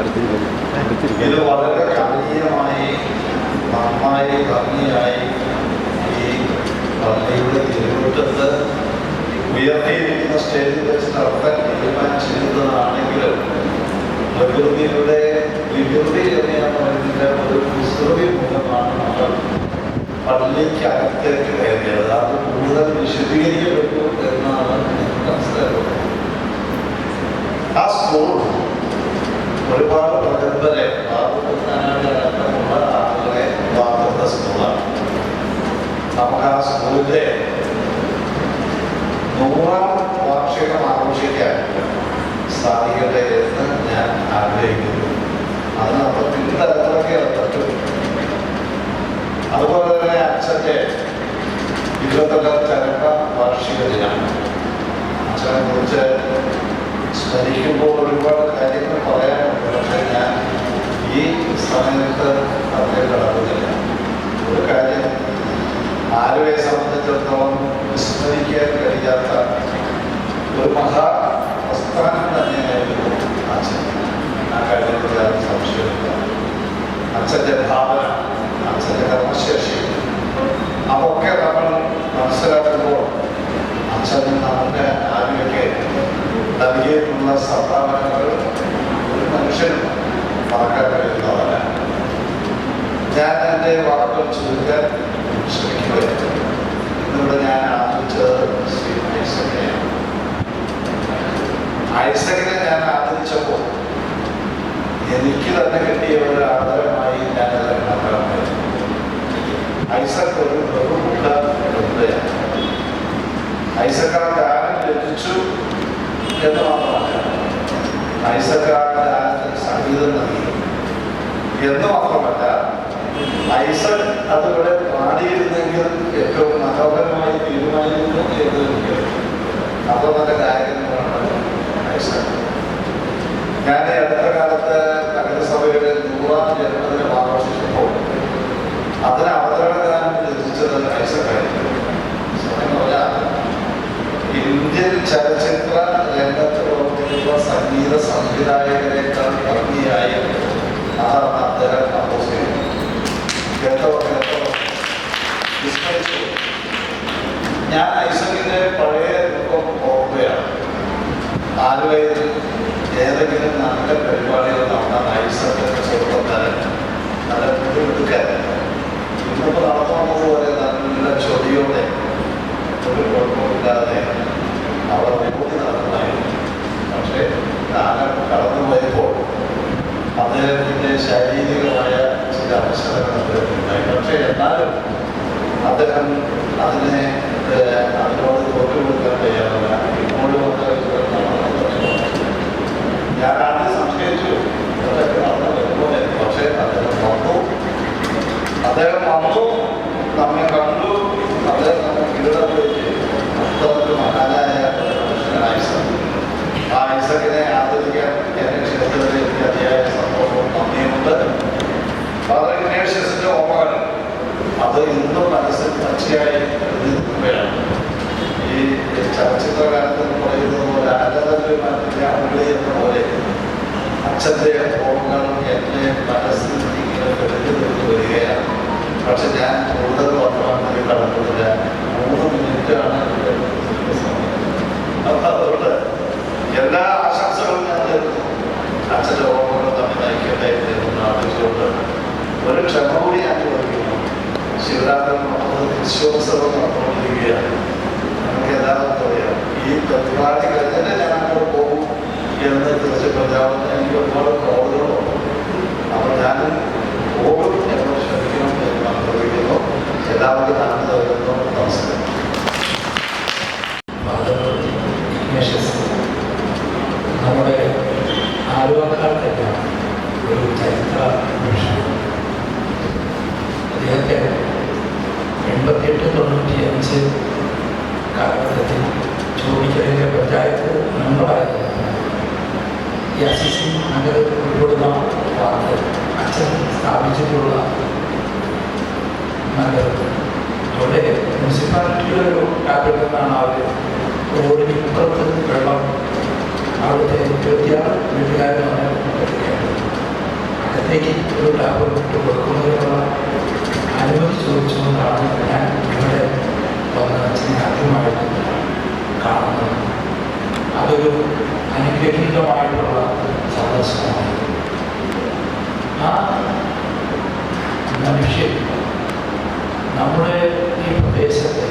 ഇത് വളരെ കമനീയമായി നന്നായി ഭംഗിയായി ഈ പള്ളിയുടെ തിരുവട്ടത്ത് ഉയർത്തിയിരിക്കുന്ന സ്റ്റേജിൽ വെച്ച് നടത്താൻ തീരുമാനിച്ചിരുന്നതാണെങ്കിലും പ്രകൃതിയുടെ വികൃതി എന്നെയാണ് പറയുന്നതിന്റെ ഒരു കുസൃതി മൂലമാണ് നമ്മൾ പള്ളിക്ക് അകത്തേക്ക് കയറിയത്. അത് കൂടുതൽ വിശദീകരിക്കപ്പെട്ടു എന്നാണ് മനസ്സിലാക്കുന്നത് ആ സ്കൂൾ ഒരുപാട് പ്രഗത്ഭരെ അടക്കമുള്ള ആളുകളെ വാർത്ത സ്കൂളാണ് നമുക്ക് ആ സ്കൂളിന്റെ നൂറാം വാർഷികം ആഘോഷിക്കാൻ സാധിക്കട്ടെ എന്ന് ഞാൻ ആഗ്രഹിക്കുന്നു അതിനകത്ത് പിന്തലത്തിലൊക്കെ പറ്റും അതുപോലെ തന്നെ അച്ഛന്റെ ഇരുപത്തെട്ടാം ചരക്ക വാർഷിക ദിനം അച്ഛനെ കുറിച്ച് സ്മരിക്കുമ്പോൾ ഒരുപാട് കാര്യങ്ങൾ പറയാനുണ്ട് പക്ഷേ ഞാൻ ഈ സമയത്ത് അതിനെ കടക്കുന്നില്ല ഒരു കാര്യം ആലുവയെ സംബന്ധിച്ചിടത്തോളം വിസ്മരിക്കാൻ കഴിയാത്ത ഒരു മഹാ പ്രസ്ഥാനം തന്നെയായിരുന്നു അച്ഛൻ ആ കാര്യത്തിൽ യാതൊരു സംശയമില്ല അച്ഛന്റെ ഭാവന അച്ഛന്റെ കർമ്മശേഷി അതൊക്കെ നമ്മൾ മനസ്സിലാക്കുമ്പോൾ അച്ഛൻ നമ്മുടെ ആലുവയ്ക്ക് നൽകിയിട്ടുള്ള സംഭാവനകൾ ഒരു മനുഷ്യനും മറക്കാൻ കഴിയുന്നതല്ല ഞാൻ എന്റെ വാക്കുകൾ ചുരുക്കാൻ ശ്രമിക്കുകയാണ് ഞാൻ ആദരിച്ചത് ശ്രീ ഐസകനെയാണ് ഐസകനെ ഞാൻ ആദരിച്ചപ്പോൾ എനിക്ക് തന്നെ കിട്ടിയ ഒരു ആദരമായി ഞാൻ കണക്കാക്കുന്നത് ഐസക് ഒരു ബഹുമുഖ പ്രതിഭയാണ് ഐസക് എന്ന് മാത്രമല്ല ഐസക് നൽകി എന്ന് മാത്രമല്ല ഐസക് അതിവിടെ പാടിയിരുന്നെങ്കിൽ ഏറ്റവും മനോഹരമായി തീരുമാനിക്കുന്നു എന്ന്. അപ്പൊ നല്ല ഗായകനാണ് ഐസക് ഞാൻ അടുത്ത കാലത്ത് നഗരസഭയുടെ നൂറാം ജന്മദിനം ആഘോഷിച്ചപ്പോൾ അതിന് അവതരണ ഗാനം രചിച്ചത് ഐസക്കായിരുന്നു ഇന്ത്യൻ ചലച്ചിത്ര രംഗത്ത് പ്രവർത്തിക്കുന്ന സംഗീത സംവിധായകരെക്കാൾ ഭംഗിയായി അതാണ് അദ്ദേഹം കമ്പോസ് ചെയ്യുന്നത് കേട്ടോ കേട്ടോ. വിസ്മരിച്ചു. ഞാൻ ഐസക്കിന്റെ പഴയ രൂപം ഓർക്കുകയാണ്. ആലുവയിൽ ഏതെങ്കിലും നല്ല പരിപാടികൾ നടന്നാൽ ഐസക്ക് ചെറുപ്പക്കാരൻ നല്ല പുതുമെടുക്കാൻ ഇന്നിപ്പോൾ നടന്നു വന്നതുപോലെ നല്ല ചൊടിയോടെ ഒരു കുഴപ്പമില്ലാതെ അവർ ഓടി പക്ഷേ കാലം കടന്നുപോയപ്പോൾ അദ്ദേഹത്തിന്റെ ശാരീരികമായ ചില അവസരങ്ങൾ അദ്ദേഹത്തിനുണ്ടായി പക്ഷേ എന്നാലും അദ്ദേഹം അതിനെ അതിനോട് തോറ്റുകൊടുക്കാൻ തയ്യാറല്ല. ഇപ്പോഴും ഞാൻ ആദ്യം സംശയിച്ചു. അതൊക്കെ വരുമ്പോൾ പക്ഷേ അദ്ദേഹം വന്നു. അദ്ദേഹം വന്നു. നമ്മെ കണ്ടു. അദ്ദേഹം നമ്മെ കീഴടക്കുകയും ചെയ്തു. അത്രയ്ക്ക് മഹാനായ ഐസക്കിനെ ആദരിക്കാൻ ഫാദർ ഇഗ്നേഷ്യസിന്റെ ഓർമ്മകൾ അത് ഇന്നും മനസ്സിൽ പച്ചയായി നിൽക്കുകയാണ് ഈ ചലച്ചിത്ര കാലത്ത് പറയുന്നത് പോലെ ആരാധന മറ്റേ എന്ന പോലെ അച്ഛന്റെ ഓർമ്മകൾ എന്റെ മനസ്സിൽ ഇങ്ങനെ വെളിഞ്ഞു വരികയാണ് പക്ഷെ ഞാൻ കൂടുതൽ വർത്തമാനത്തിൽ കടക്കുന്നില്ല മൂന്ന് മിനിറ്റാണ് എന്റെ സമയം. അപ്പൊ അതുകൊണ്ട് എല്ലാ ആശംസകളും ഞാൻ നേരുന്നു അച്ഛന്റെ ഓർമ്മകൾ തമ്മിൽ നയിക്കട്ടെ എന്ന് പ്രാർത്ഥിച്ചുകൊണ്ട് ഒരു ക്ഷമ കൂടി ഞാൻ ചോദിക്കുന്നു ശിവരാത്രി നമ്മൾ വിശ്വോത്സവം നടന്നുകൊണ്ടിരിക്കുകയാണ് നമുക്ക് എല്ലാവർക്കും അറിയാം ഈ പരിപാടി കഴിഞ്ഞാൽ ഞാൻ അങ്ങോട്ട് പോകും എന്ന് തീർച്ച പ്രജാപതി എനിക്ക് ഒരുപാട് കോളുകളുണ്ട് അപ്പോൾ ഞാൻ പോകും എന്ന് ശ്രമിക്കണം എന്ന് ഞാൻ പ്രവചിക്കുന്നു എല്ലാവർക്കും നന്ദി നൽകുന്നു നമസ്കാരം നമ്മുടെ ആലുവക്കാർക്കെല്ലാം ഒരു ചരിത്ര നിമിഷം അദ്ദേഹത്തെ എൺപത്തിയെട്ട് കാലഘട്ടത്തിൽ ചോദിക്കലിന്റെ പഞ്ചായത്ത് മെമ്പറായിരുന്നു ഈ അസിസി നഗരത്തിൽ ഉൾപ്പെടുന്ന വാർഡ് അച്ഛൻ സ്ഥാപിച്ചിട്ടുള്ള നഗരത്തിൽ. അവിടെ മുനിസിപ്പാലിറ്റിയുടെ ടാപ്പിൽ നിന്നാണ് അവർ റോഡിന് ഇപ്പുറത്ത് വെള്ളം അവിടുത്തെ ഇരുപത്തിയാറ് വീട്ടുകാരനാണ് അകത്തേക്ക് ഒരു ടാപ്പ് കൊടുക്കുന്നതിനുള്ള അനുമതി ചോദിച്ചുകൊണ്ടാണ് ഞാൻ ഇവിടെ വന്ന് അച്ഛനെ ആദ്യമായിട്ട് കാണുന്നത് അതൊരു അനുഗ്രഹീതമായിട്ടുള്ള സന്ദർശനമാണ് ആ മനുഷ്യൻ നമ്മുടെ ഈ പ്രദേശത്തെ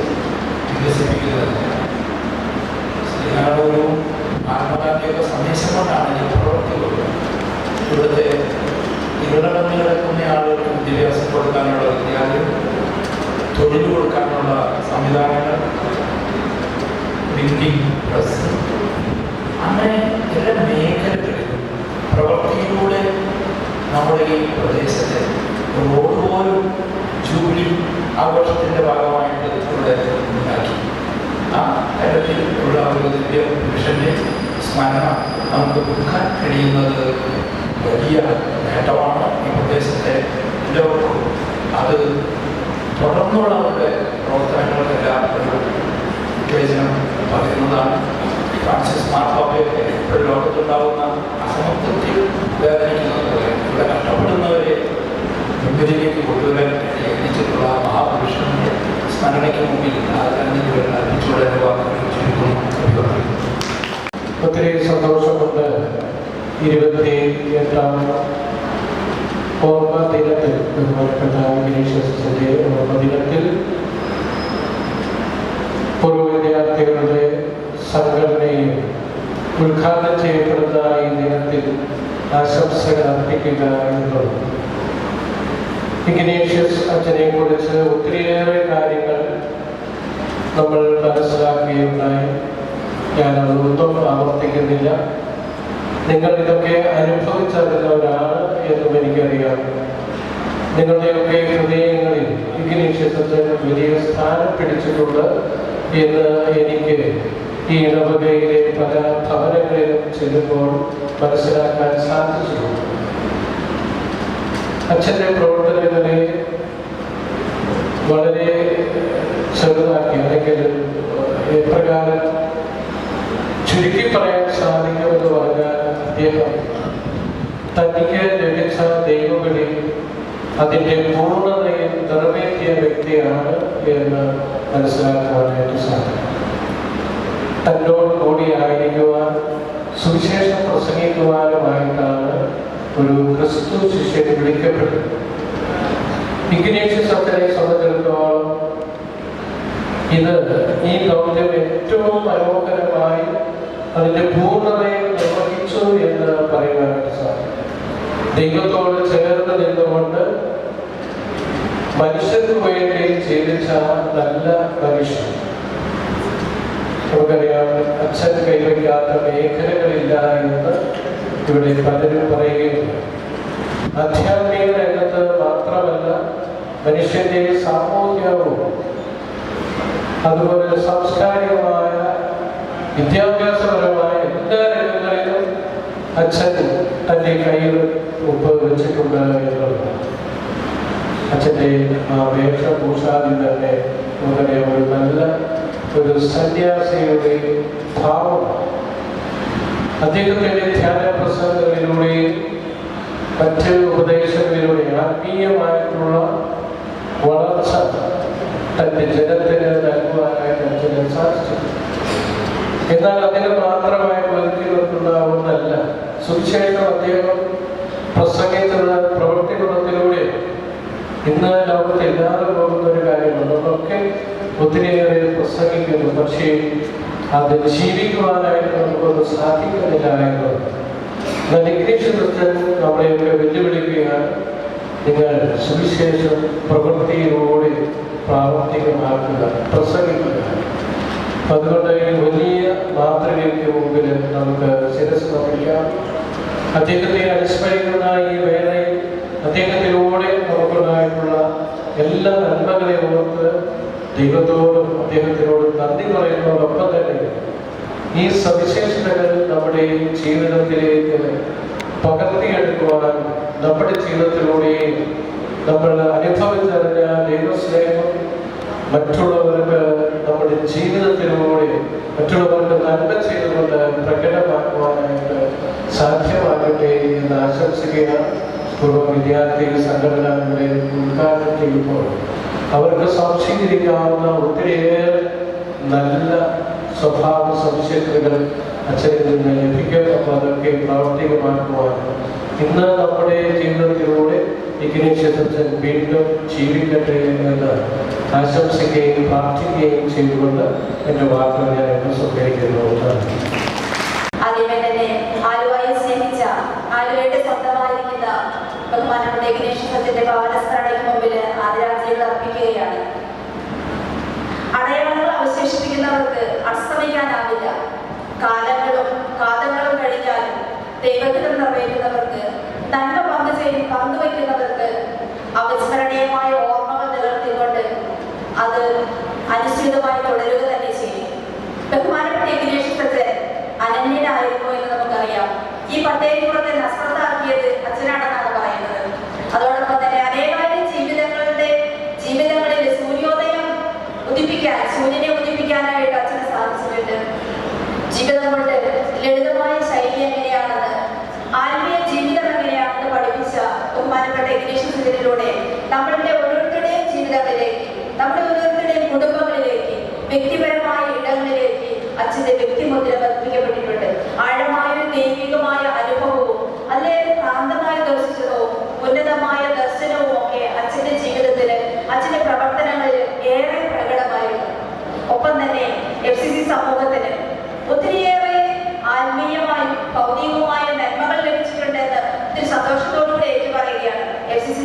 വികസിപ്പിക്കുന്നത് ശ്രീനാടൊരു മഹാത്മാഗാന്ധിയൊക്കെ സന്ദേശം കൊണ്ടാണ് ഈ പ്രവർത്തിക്കുന്നത് ഇവിടുത്തെ ഇരുളടങ്ങി കിടക്കുന്ന ആളുകൾക്ക് വിദ്യാഭ്യാസം കൊടുക്കാനുള്ള വിദ്യാലയം തൊഴിൽ കൊടുക്കാനുള്ള സംവിധാനങ്ങൾ പ്രിന്റിംഗ് പ്രസ് അങ്ങനെ ചില മേഖലകളിൽ പ്രവൃത്തിയിലൂടെ നമ്മുടെ ഈ പ്രദേശത്തെ റോഡ് പോലും ജൂലി ആഘോഷത്തിന്റെ ഭാഗമായിട്ട് ഇവിടെ ഉണ്ടാക്കി. ആ തരത്തിൽ ഉള്ള ഒരു ദിവ്യ പുരുഷന്റെ സ്മരണ നമുക്ക് കൊടുക്കാൻ കഴിയുന്നത് വലിയ നേട്ടമാണ് ഈ പ്രദേശത്തെ എല്ലാവർക്കും. അത് തുടർന്നുള്ള അവരുടെ പ്രവർത്തനങ്ങൾക്കെല്ലാം ഒരു ഉത്തേജനം പകരുന്നതാണ് ഫ്രാൻസിസ് മാർപ്പാപ്പയൊക്കെ ഇപ്പോൾ ലോകത്തുണ്ടാവുന്ന അസമത്വത്തിൽ ഇവിടെ കഷ്ടപ്പെടുന്നവരെ മുമ്പിലേക്ക് കൊണ്ടുവരാൻ യത്നിച്ചിട്ടുള്ള മഹാപുരുഷന്റെ സ്മരണയ്ക്ക് മുമ്പിൽ ഒത്തിരി സന്തോഷമുണ്ട്. ഇരുപത്തി എട്ടാം ഓർമ്മ ദിനത്തിൽ ബഹുമാനപ്പെട്ട ഗിരീശ്വരത്തിന്റെ ഓർമ്മ ദിനത്തിൽ പൂർവ വിദ്യാർത്ഥികളുടെ സംഘടനയും ഉദ്ഘാടനം ചെയ്യപ്പെടുന്ന ഈ ദിനത്തിൽ ആശംസകൾ അർപ്പിക്കുക എന്നുള്ളത് ഇഗ്നേഷ്യസ് അച്ഛനെ കുറിച്ച് ഒത്തിരിയേറെ കാര്യങ്ങൾ നമ്മൾ മനസ്സിലാക്കുകയുണ്ടായി. ഞാൻ അതൊന്നും ആവർത്തിക്കുന്നില്ല. നിങ്ങൾ ഇതൊക്കെ അനുഭവിച്ചറിഞ്ഞവരാണ് എന്നും എനിക്കറിയാം. നിങ്ങളുടെയൊക്കെ ഹൃദയങ്ങളിൽ ഇഗ്നീഷ്യസത്തിന് വലിയ സ്ഥാനം പിടിച്ചിട്ടുണ്ട് എന്ന് എനിക്ക് ഈ ഇടവകയിലെ പല ഭവനങ്ങളിലും ചെല്ലുമ്പോൾ മനസ്സിലാക്കാൻ സാധിച്ചിട്ടുണ്ട് അച്ഛന്റെ പ്രവർത്തനങ്ങളെ വളരെ ചെറുതാക്കി അല്ലെങ്കിൽ എപ്രകാരം ചുരുക്കി പറയാൻ സാധിക്കുമെന്ന് പറഞ്ഞാൽ തനിക്ക് ലഭിച്ച ദൈവവിളി അതിന്റെ പൂർണതയിൽ നിറവേറ്റിയ വ്യക്തിയാണ് എന്ന് മനസ്സിലാക്കുവാനായിട്ട് സാധിക്കും. തന്നോട് കൂടി ആയിരിക്കുവാൻ സുവിശേഷം പ്രസംഗിക്കുവാനുമായിട്ടാണ് ഒരു ക്രിസ്തു ശിഷ്യൻ വിളിക്കപ്പെട്ടത് ഇഗ്നേഷ്യസ് അച്ഛനെ സംബന്ധിച്ചിടത്തോളം ഇത് ഈ ദൗത്യം ഏറ്റവും മനോഹരമായി അതിന്റെ പൂർണതയെ നിർവഹിച്ചു എന്ന് പറയുവാനായിട്ട് സാധിക്കും ദൈവത്തോട് ചേർന്ന് നിന്നുകൊണ്ട് മനുഷ്യർക്ക് വേണ്ടി ജീവിച്ച നല്ല മനുഷ്യൻ. നമുക്കറിയാം അച്ഛൻ കൈവയ്ക്കാത്ത മേഖലകളില്ല എന്ന് ഇവിടെ പലരും പറയുകയുണ്ട്. ആധ്യാത്മിക രംഗത്ത് മാത്രമല്ല മനുഷ്യന്റെ സാമൂഹ്യവും അതുപോലെ സാംസ്കാരികമായ രംഗങ്ങളിലും അച്ഛൻ തന്റെ കയ്യിൽ ഉപ്പ് വെച്ചിട്ടുണ്ട് എന്നുള്ളതാണ് അച്ഛന്റെ ആ വേഷഭൂഷാദിൽ തന്നെ നമുക്കറിയാം ഒരു നല്ല ഒരു സന്യാസിയുടെ ഭാവം. അദ്ദേഹത്തിന്റെ ധ്യാന പ്രസംഗങ്ങളിലൂടെയും മറ്റ് ഉപദേശങ്ങളിലൂടെ ആത്മീയമായിട്ടുള്ള വളർച്ച തന്റെ ജനത്തിന് നൽകുവാനായിട്ട് അച്ഛന് സാധിച്ചു. എന്നാൽ അതിന് മാത്രമായി ഒതുക്കി നിർത്തുന്ന ഒന്നല്ല സുവിശേഷം അദ്ദേഹം പ്രസംഗിച്ചത് പ്രവൃത്തി ഗുണത്തിലൂടെ ഇന്ന് ലോകത്ത് ഇല്ലാതെ പോകുന്ന ഒരു കാര്യമാണ്. നമ്മളൊക്കെ ഒത്തിരിയേറെ പ്രസംഗിക്കുന്നു. പക്ഷേ അത് ജീവിക്കുവാനായിട്ട് നമുക്കൊന്ന് സാധിക്കുന്നില്ല എന്നത് എന്നാൽ ക്രിസ്ത്യൻ നമ്മളെയൊക്കെ വെല്ലുവിളിക്കുകയാണ്. നിങ്ങൾ സുവിശേഷം പ്രവൃത്തിയിലൂടെ പ്രാവർത്തികമാക്കുക പ്രസംഗിക്കുക. അതുകൊണ്ട് വലിയ മാതൃകയ്ക്ക് മുമ്പിൽ നമുക്ക് ശിരസ് നമിക്കാം അദ്ദേഹത്തെ അനുസ്മരിക്കുന്ന ഈ വേളയിൽ അദ്ദേഹത്തിലൂടെ നമുക്കുണ്ടായിട്ടുള്ള എല്ലാ നന്മകളെ ഓർത്ത് ദൈവത്തോടും അദ്ദേഹത്തിനോടും നന്ദി പറയുന്നതോടൊപ്പം തന്നെ ഈ സവിശേഷതകൾ നമ്മുടെ ജീവിതത്തിലേക്ക് പകർത്തിയെടുക്കുവാൻ നമ്മുടെ ജീവിതത്തിലൂടെ നമ്മൾ അനുഭവിച്ചറിഞ്ഞ ദൈവസ്നേഹം മറ്റുള്ളവർക്ക് നമ്മുടെ ജീവിതത്തിലൂടെ മറ്റുള്ളവർക്ക് നന്മ ചെയ്തുകൊണ്ട് പ്രകടമാക്കുവാനായിട്ട് ആശംസിക്കുകയാണ് പൂർവ വിദ്യാർത്ഥി സംഘടനകളുടെ ഉദ്ഘാടനം ചെയ്യുമ്പോൾ അവർക്ക് സംശീകരിക്കാവുന്ന ഒത്തിരിയേറെ നല്ല സ്വഭാവ സവിശേഷതകൾ അച്ഛനിൽ നിന്ന് ലഭിക്കും അപ്പോൾ അതൊക്കെ പ്രാവർത്തികമാക്കുവാനും ഇന്ന് നമ്മുടെ ജീവിതത്തിലൂടെ ഇഗ്നേഷ്യസൻ വീണ്ടും ജീവിക്കട്ടെ എന്ന് ആശംസിക്കുകയും പ്രാർത്ഥിക്കുകയും ചെയ്തുകൊണ്ട് എന്റെ വാക്കുകൾ ഞാൻ എന്നെ സ്വീകരിക്കുന്നു സ്നേഹിച്ച ആലുവയുടെ സ്വന്തമായിരിക്കുന്ന ബഹുമാനപ്പെട്ട ഗണേശത്തിന്റെ ഭവനസ്മരണയ്ക്ക് മുമ്പിൽ ആദരാഞ്ജലികൾ അർപ്പിക്കുകയാണ്. അടയാളങ്ങൾ അവശേഷിപ്പിക്കുന്നവർക്ക് അസ്തമിക്കാനാവില്ല. കാലങ്ങളും കാലങ്ങളും കഴിഞ്ഞാലും ദൈവത്തിനും നിറവേറ്റുന്നവർക്ക് നന്മ പങ്കുചെയ്യും പങ്കുവയ്ക്കുന്നവർക്ക് അവിസ്മരണീയമായ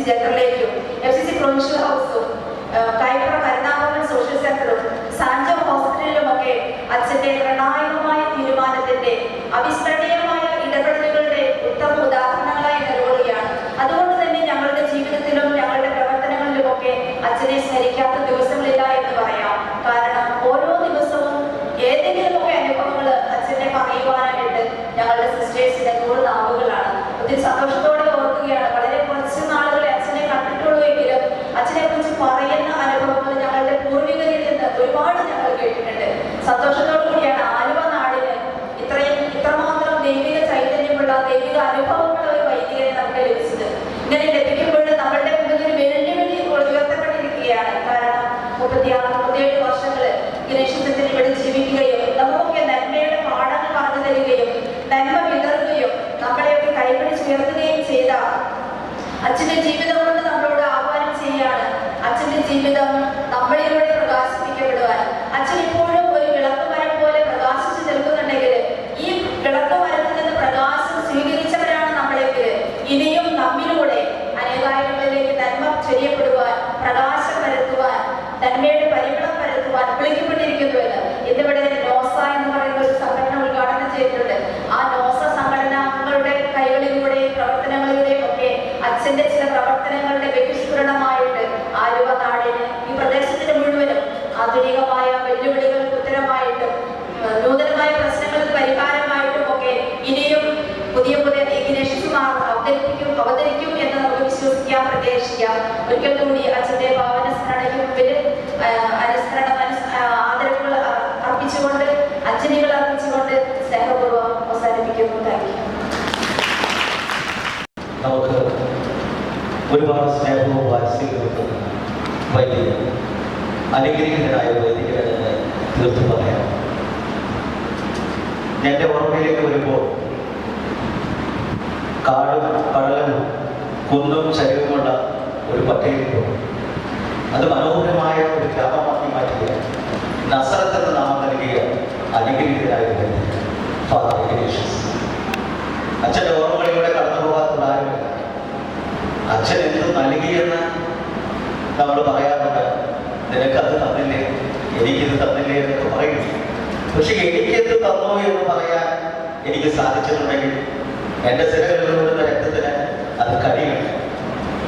ജനറലേറ്റും എഫ് സി സി പ്രൊവിൻഷ്യൽ ഹൗസും കൈപ്പുറ കരുണാഭവൻ സോഷ്യൽ സെന്ററും സാഞ്ചോ ഹോസ്പിറ്റലിലും ഒക്കെ അച്ഛന്റെ നിർണായകമായ തീരുമാനത്തിന്റെ അവിസ്മരണീയമായ ഇടപെടലുകളുടെ ഉത്തമ ഉദാഹരണങ്ങളായി നിലകൊള്ളുകയാണ്. അതുകൊണ്ട് തന്നെ ഞങ്ങളുടെ ജീവിതത്തിലും ഞങ്ങളുടെ പ്രവർത്തനങ്ങളിലും ഒക്കെ അച്ഛനെ സ്മരിക്കാത്ത ദിവസങ്ങളില്ല എന്ന് പറയാം. കാരണം ഓരോ ദിവസവും ഏതെങ്കിലുമൊക്കെ അനുഭവങ്ങൾ അച്ഛനെ പറയുവാനായിട്ട് ഞങ്ങളുടെ സിസ്റ്റേഴ്സിന്റെ നൂറ് നാവുകളാണ്. ഒത്തിരി സന്തോഷത്തോടെ ഓർക്കുകയാണ് വളരെ കുറച്ച് നാളുകളെ അച്ഛനെ കണ്ടിട്ടുള്ളൂ എങ്കിലും അച്ഛനെ കുറിച്ച് പറയുന്ന അനുഭവങ്ങൾ ഞങ്ങളുടെ പൂർവികരിൽ നിന്ന് ഒരുപാട് ഞങ്ങൾ കേട്ടിട്ടുണ്ട് സന്തോഷത്തോടു കൂടിയാണ് ആലുവ നാടിന് ഇത്രയും ഇത്രമാത്രം ദൈവിക ചൈതന്യമുള്ള ദൈവിക അനുഭവമുള്ള ഒരു വൈദികനെ നമുക്ക് ലഭിച്ചത് ഇങ്ങനെ ലഭിക്കുമ്പോൾ നമ്മളുടെ മുമ്പിൽ ഒരു വെല്ലുവിളി ഉയർത്തപ്പെട്ടിരിക്കുകയാണ് കാരണം മുപ്പത്തിയാറ് മുപ്പത്തിയേഴ് വർഷങ്ങൾ ഗണേശത്തിന് ഇവിടെ ജീവിക്കുകയും നമുക്കൊക്കെ നന്മയുടെ പാഠങ്ങൾ പറഞ്ഞു തരികയും നന്മ വിതറുകയും നമ്മളെയൊക്കെ കൈപിടിച്ചുയർത്തുകയും ചെയ്ത അച്ഛന്റെ ജീവിതം കൊണ്ട് നമ്മളോട് ആഹ്വാനം ചെയ്യാണ് അച്ഛന്റെ ജീവിതം നമ്മളിലൂടെ പ്രകാശിപ്പിക്കപ്പെടുവാൻ അച്ഛൻ ഇപ്പോഴും ഒരു വിളക്ക് മരം പോലെ പ്രകാശിച്ചു നിൽക്കുന്നുണ്ടെങ്കിൽ ഈ വിളക്ക് മരത്തിൽ നിന്ന് പ്രകാശം സ്വീകരിച്ചവരാണ് നമ്മളെങ്കിൽ ഇനിയും നമ്മിലൂടെ അനേകായിരങ്ങളിലേക്ക് നന്മ ചൊരിയപ്പെടുവാൻ പ്രകാശം വരുത്തുവാൻ നന്മയുടെ ഒരുപാട് സ്നേഹവും വാത്സല്യവും വൈദിക അനുഗ്രഹീതനായ വൈദികരെന്ന് തീർത്തു പറയാം. എന്റെ ഓർമ്മയിലേക്ക് വരുമ്പോൾ കാടും പഴലും കുന്നും ചരിവുമുള്ള ഒരു പട്ടയിലിപ്പോൾ അത് മനോഹരമായ ഒരു ഗ്രാമമാക്കി മാറ്റിയ നസറത്ത് നാമം നൽകിയ അനുഗ്രഹീതനായ ഫാദർ അച്ഛന്റെ ഓർമ്മകളിലൂടെ അച്ഛൻ എന്ത് നൽകിയെന്ന് നമ്മൾ പറയാറുണ്ട്. നിനക്കത് തന്നില്ലേ? എനിക്കിത് തന്നില്ലേ എന്നൊക്കെ പറയും. പക്ഷെ എനിക്കെന്ത് തന്നു എന്ന് പറയാൻ എനിക്ക് സാധിച്ചിട്ടുണ്ടെങ്കിൽ എന്റെ സിരകളിലൂടെ രക്തത്തിന് അത് കഴിയണം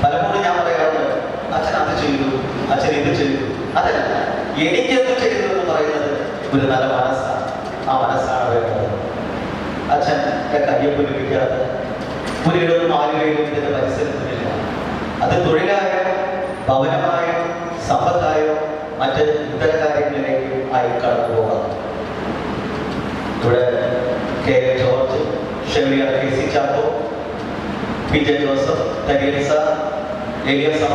പലപ്പോഴും ഞാൻ പറയാറുണ്ട് അച്ഛൻ അത് ചെയ്തു അച്ഛൻ ഇത് ചെയ്തു. അതല്ല എനിക്കെന്ത് ചെയ്തു എന്ന് പറയുന്നത് ഒരു നല്ല മനസ്സാണ്. ആ മനസ്സാണ് വേണ്ടത്. അച്ഛന്റെ കയ്യൊപ്പ് ലഭിക്കാതെ ഒരിടവും ആലുവയിലും ഇതിന്റെ പരിസരത്തിലില്ല. അത് തൊഴിലായോ ഭവനമായോ സമ്പത്തായോ മറ്റ് ഇതര കാര്യങ്ങളിലേക്കും ആയി കടന്നു ഇവിടെ K. A George ഷെമിയർ K. C. Chacko P. J. Joseph തരീസ ഏലിയ സഭ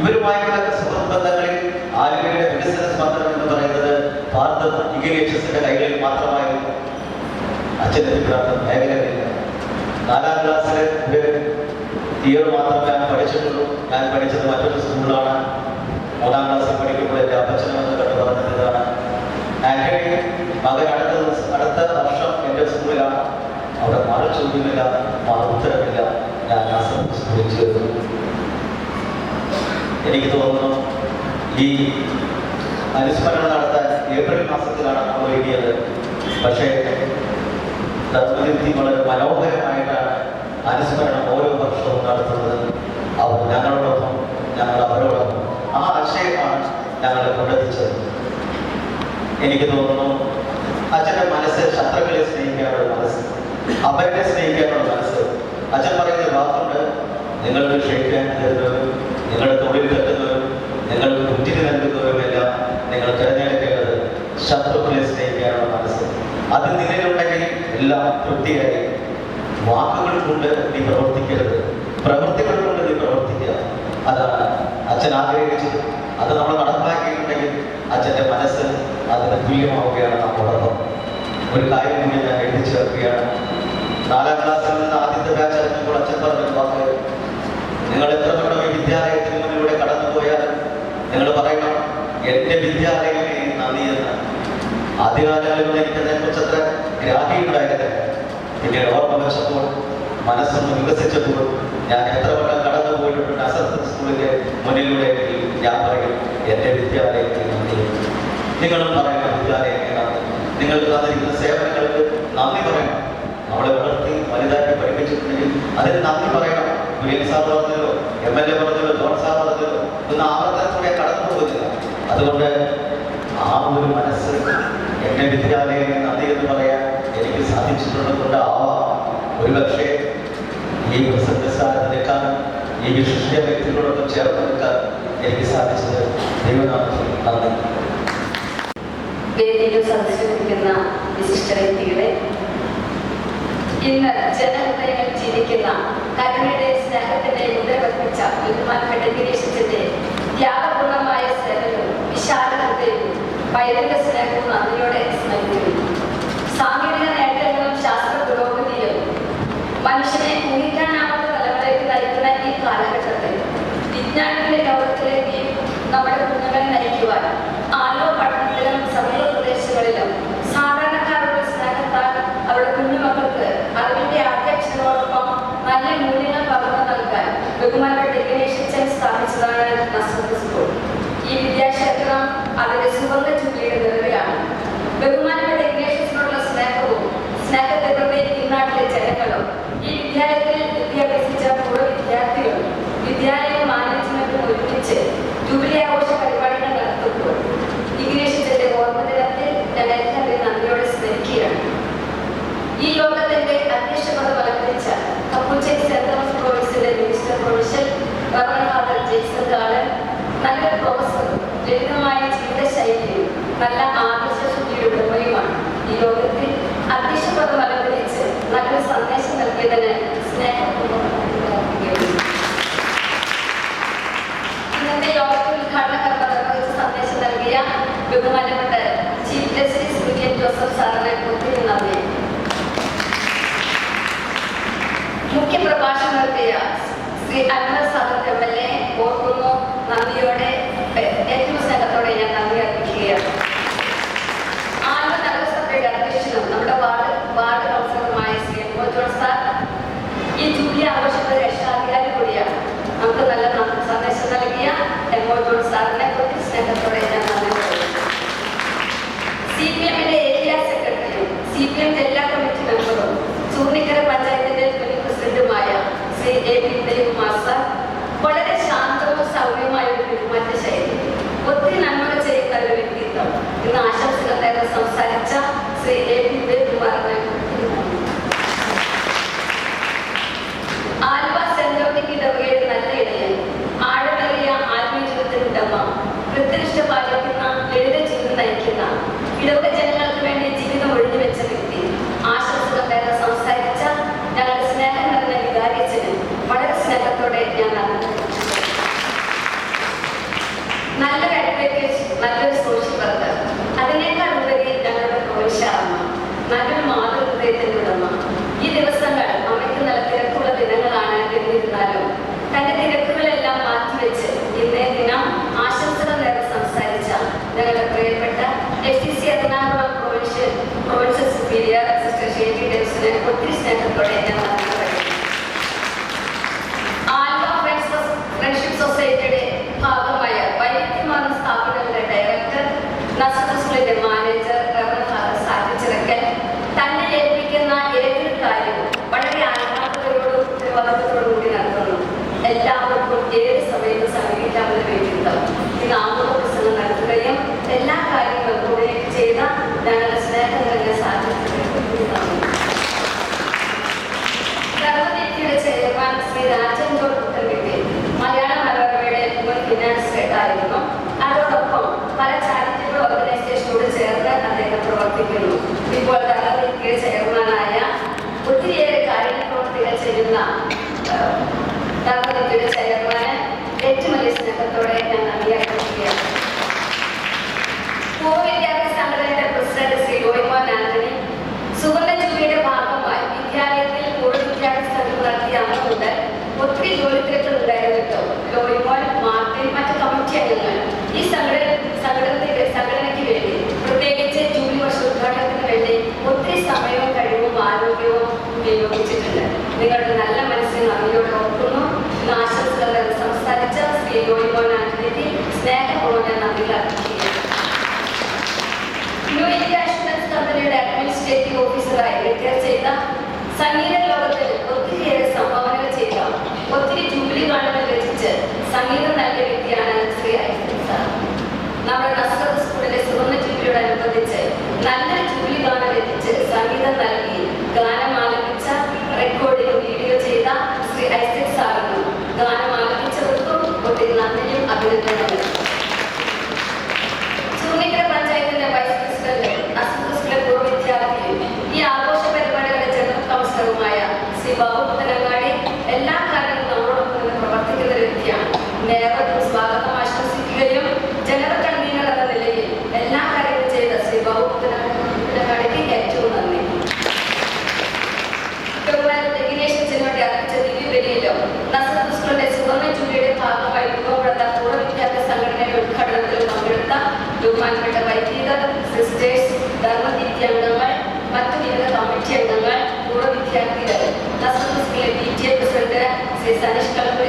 ഇവരുമായുള്ള സുഹൃത്ത് ബന്ധങ്ങളിൽ ആലുവയുടെ വികസന സ്പന്ദനം എന്ന് പറയുന്നത് ഭാരതം ഇഗ്നേഷ്യസിന്റെ കൈകളിൽ മാത്രമായിരുന്നു. അച്ഛനെത്തിപ്പെടാത്ത മേഖലകളില്ല നാലാം ക്ലാസ്സിൽ ഒരു ഇയർ മാത്രം ഞാൻ പഠിച്ചിട്ടുള്ളൂ. ഞാൻ പഠിച്ചത് മറ്റൊരു സ്കൂളിലാണ് മൂന്നാം ക്ലാസ്സിൽ പഠിക്കുമ്പോൾ എന്റെ അപ്പച്ചനും എന്ന് കണ്ടു പറഞ്ഞത് ഇതാണ് ആന്റണി മകൻ അടുത്ത ദിവസം അടുത്ത വർഷം എന്റെ സ്കൂളിലാണ്. അവിടെ മറ ചോദ്യമില്ല മറ ഉത്തരമില്ല. ഞാൻ ആ സ്കൂളിൽ ചേർന്നു. എനിക്ക് തോന്നുന്നു ഈ അനുസ്മരണം നടത്താൻ ഏപ്രിൽ മാസത്തിലാണ് നമ്മൾ എഴുതിയത്. പക്ഷേ ധർമ്മജയന്തി വളരെ മനോഹരമായിട്ടാണ് അനുസ്മരണം ഓരോ വർഷവും നടത്തുന്നത് അവർ ഞങ്ങളോടൊപ്പം ഞങ്ങൾ അവരോടൊപ്പം. ആ ആശയമാണ് ഞങ്ങളെ കൊണ്ടെത്തിച്ചത് എനിക്ക് തോന്നുന്നു അച്ഛന്റെ മനസ്സ് ശത്രുക്കളെ സ്നേഹിക്കാനുള്ള മനസ്സ് അവരെ സ്നേഹിക്കാനുള്ള മനസ്സ്. അച്ഛൻ പറയുന്ന വാക്കുണ്ട് നിങ്ങൾക്ക് ക്ഷയിക്കാൻ തരുന്നവരും നിങ്ങളുടെ തൊഴിൽ തട്ടുന്നവരും നിങ്ങൾ കുറ്റിന് നൽകുന്നവരുമെല്ലാം നിങ്ങൾ തിരഞ്ഞെടുക്കേണ്ടത് ശത്രുക്കളെ സ്നേഹിക്കാനുള്ള മനസ്സ്. അത് നിലയിലുണ്ടെങ്കിൽ എല്ലാം തൃപ്തിയായി വാക്കുകൾ കൊണ്ട് നീ പ്രവർത്തിക്കരുത്. പ്രവൃത്തികൾ കൊണ്ട് നീ പ്രവർത്തിക്കുക. അതാണ് അച്ഛൻ ആഗ്രഹിച്ചത്. അത് നമ്മൾ നടപ്പാക്കിയിട്ടുണ്ടെങ്കിൽ അച്ഛന്റെ മനസ്സ് അതിന് തുല്യമാവുകയാണ് നമ്മോടൊപ്പം. ഒരു കാര്യം കൂടി ഞാൻ എഴുതി നാലാം ക്ലാസ്സിൽ നിന്ന് ആദ്യത്തെ ബാച്ച് അറിഞ്ഞപ്പോൾ അച്ഛൻ പറഞ്ഞൊരു വാക്ക് നിങ്ങൾ എത്ര തവണ ഈ വിദ്യാലയത്തിന് മുന്നിലൂടെ കടന്നുപോയാലും നിങ്ങൾ പറയണം എന്റെ വിദ്യാലയമേ നന്ദി എന്ന് ആദ്യകാലങ്ങളിൽ എനിക്ക് അതിനെക്കുറിച്ച് അത്ര ഗ്രാഹ്യമുണ്ടായിരുന്നില്ല പിന്നീട് ഓർമ്മ വെച്ചപ്പോൾ മനസ്സൊന്ന് വികസിച്ചപ്പോൾ ഞാൻ എത്ര വട്ടം കടന്നു പോയിട്ടുണ്ട് അസത്ത് സ്കൂളിന്റെ മുന്നിലൂടെ ഞാൻ പറയും എന്റെ വിദ്യാലയത്തിൽ നിങ്ങളും പറയുന്ന വിദ്യാലയം നന്ദി നിങ്ങൾക്ക് തന്നിരിക്കുന്ന സേവനങ്ങൾക്ക് നന്ദി പറയണം. നമ്മളെ വളർത്തി വലുതാക്കി പഠിപ്പിച്ചിട്ടുണ്ടെങ്കിൽ അതിന് നന്ദി പറയണം. കുര്യൻ സാർ പറഞ്ഞല്ലോ എം എൽ എ പറഞ്ഞല്ലോ ജോൺ സാർ പറഞ്ഞല്ലോ ഇതൊന്നും ആവർത്തനത്തിലൂടെ കടന്നു പോകുന്നില്ല. അതുകൊണ്ട് ആ ഒരു മനസ്സ് എന്റെ വിദ്യാലയം നന്ദി എന്ന് പറയാൻ എനിക്ക് സാധിച്ചിട്ടുള്ളതുകൊണ്ട് ആവാം ഒരുപക്ഷെ ഈ പ്രസക്ത സാധനക്കാൻ ഈ വിശിഷ്ട വ്യക്തികളോടൊപ്പം ചേർന്ന് നിൽക്കാൻ എനിക്ക് സാധിച്ചത് ദൈവനാഥം നന്ദി. വിശിഷ്ട വ്യക്തികളെ ഇന്ന് ജനഹൃദയങ്ങൾ ജീവിക്കുന്ന കരുണയുടെ സ്നേഹത്തിന്റെ മുദ്ര പതിപ്പിച്ച ബഹുമാനപ്പെട്ട പൈതൃക സ്നേഹവും നന്ദിയോടെ സ്മരിക്കുന്നു. സാങ്കേതിക നേട്ടങ്ങളും ശാസ്ത്ര പുരോഗതിയും മനുഷ്യനെ ഊഹിക്കാനാവാത്ത തലങ്ങളിലേക്ക് നയിക്കുന്ന ഈ കാലഘട്ടത്തിൽ വിജ്ഞാനത്തിന്റെ ലോകത്തിലേക്ക് നമ്മുടെ കുഞ്ഞുങ്ങളെ നയിക്കുവാൻ ആലോ പട്ടണത്തിലും സമീപ പ്രദേശങ്ങളിലും സാധാരണക്കാരുടെ സ്നേഹത്താൽ അവരുടെ കുഞ്ഞുമക്കൾക്ക് അറിവിന്റെ ആദ്യക്ഷരോടൊപ്പം നല്ല മൂല്യങ്ങൾ പകർന്നു നൽകാൻ ബഹുമാനപ്പെട്ട ഗണേശൻ സ്ഥാപിച്ചതാണ് നസ്രത്ത് സ്കൂൾ. ഈ വിദ്യാക്ഷേത്രം അതിന്റെ സുവർണ ചുള്ളിയുടെ നിറവിലാണ്. ബഹുമാനപ്പെട്ട ഇഗ്നേഷ്യസിനോടുള്ള സ്നേഹവും സ്നേഹത്തിലൂടെ ഇന്നാട്ടിലെ ജനങ്ങളും ഈ വിദ്യാലയത്തിൽ വിദ്യാഭ്യസിച്ച പൂർവ വിദ്യാർത്ഥികളും വിദ്യാലയ മാനേജ്മെന്റും ഒരുമിച്ച് ജൂബിലി ആഘോഷ പരിപാടികൾ നടത്തുമ്പോൾ ഇഗ്നേഷ്യത്തിന്റെ ഓർമ്മ ദിനത്തിൽ ഞാൻ എല്ലാവരെയും നന്ദിയോടെ സ്മരിക്കുകയാണ് ഈ യോഗത്തിന്റെ അധ്യക്ഷ പദം അലങ്കരിച്ച കപ്പുച്ചേരി centre of പ്രൊവിൻസിലെ minister provincial reverend father Jason garden നല്ലൊരു പ്രൊഫസറും ലളിതമായ ജീവിതശൈലിയും നല്ല ആദർശശുദ്ധിയുടെ ഉടമയുമാണ് ഈ യോഗത്തിൽ അധ്യക്ഷ പദം അലങ്കരിച്ച് നല്ലൊരു സന്ദേശം നൽകിയതിന് സ്നേഹപൂർവം നന്ദി അർപ്പിക്കുന്നു. ഇന്നത്തെ യോഗത്തിൽ ഉദ്ഘാടന കർമ്മ നിർവഹിച്ച സന്ദേശം നൽകിയ ബഹുമാനപ്പെട്ട ചീഫ് ജസ്റ്റിസ് വില്യം ജോസഫ് സാറിനെ ഒത്തിരി നന്ദി മുഖ്യ പ്രഭാഷണം നടത്തിയ Shri Anwar Sadar M L A ഓർക്കുന്നു നന്ദിയോടെ ഏ- ഏറ്റവും സ്നേഹത്തോടെ ഞാൻ നന്ദി അർപ്പിക്കുകയാണ് ആലുവ നഗരസഭയുടെ അധ്യക്ഷനും നമ്മുടെ ward ward കൗൺസിലറുമായ Shri M O John sir ഈ ജൂലി ആഘോഷത്തിന്റെ രക്ഷാധികാരി കൂടിയാണ്. നമുക്ക് നല്ല സന്ദേശം നൽകിയ എം ജോൺ സാറിനെ കുറിച്ച് സ്നേഹത്തോടെ ഞാൻ നന്ദി സി പി എമ്മിന്റെ ഏരിയ സെക്രട്ടറിയും സി പി എം ജില്ലാ കമ്മിറ്റി മെമ്പറും ചൂർണിക്കര പഞ്ചായത്തിന്റെ മുൻ പ്രസിഡന്റുമായ Shri A P Udayakumar sir വളരെ ശാന്തവും സൗമ്യമായ ഒരു പെരുമാറ്റ ശൈലി ഒത്തിരി നന്മകൾ ചെയ്യുന്ന ഒരു വ്യക്തിത്വം. ഇന്ന് ആശംസകൾ നേർന്ന് സംസാരിച്ച ശ്രീ പ്രവർത്തിക്കുന്നു. ഇപ്പോൾ തലവരിക്ക് ചെയർമാനായ ഒത്തിരിയേറെ കാര്യങ്ങൾ പ്രവർത്തികൾ ചെയ്യുന്ന തലവരിക്ക് especialista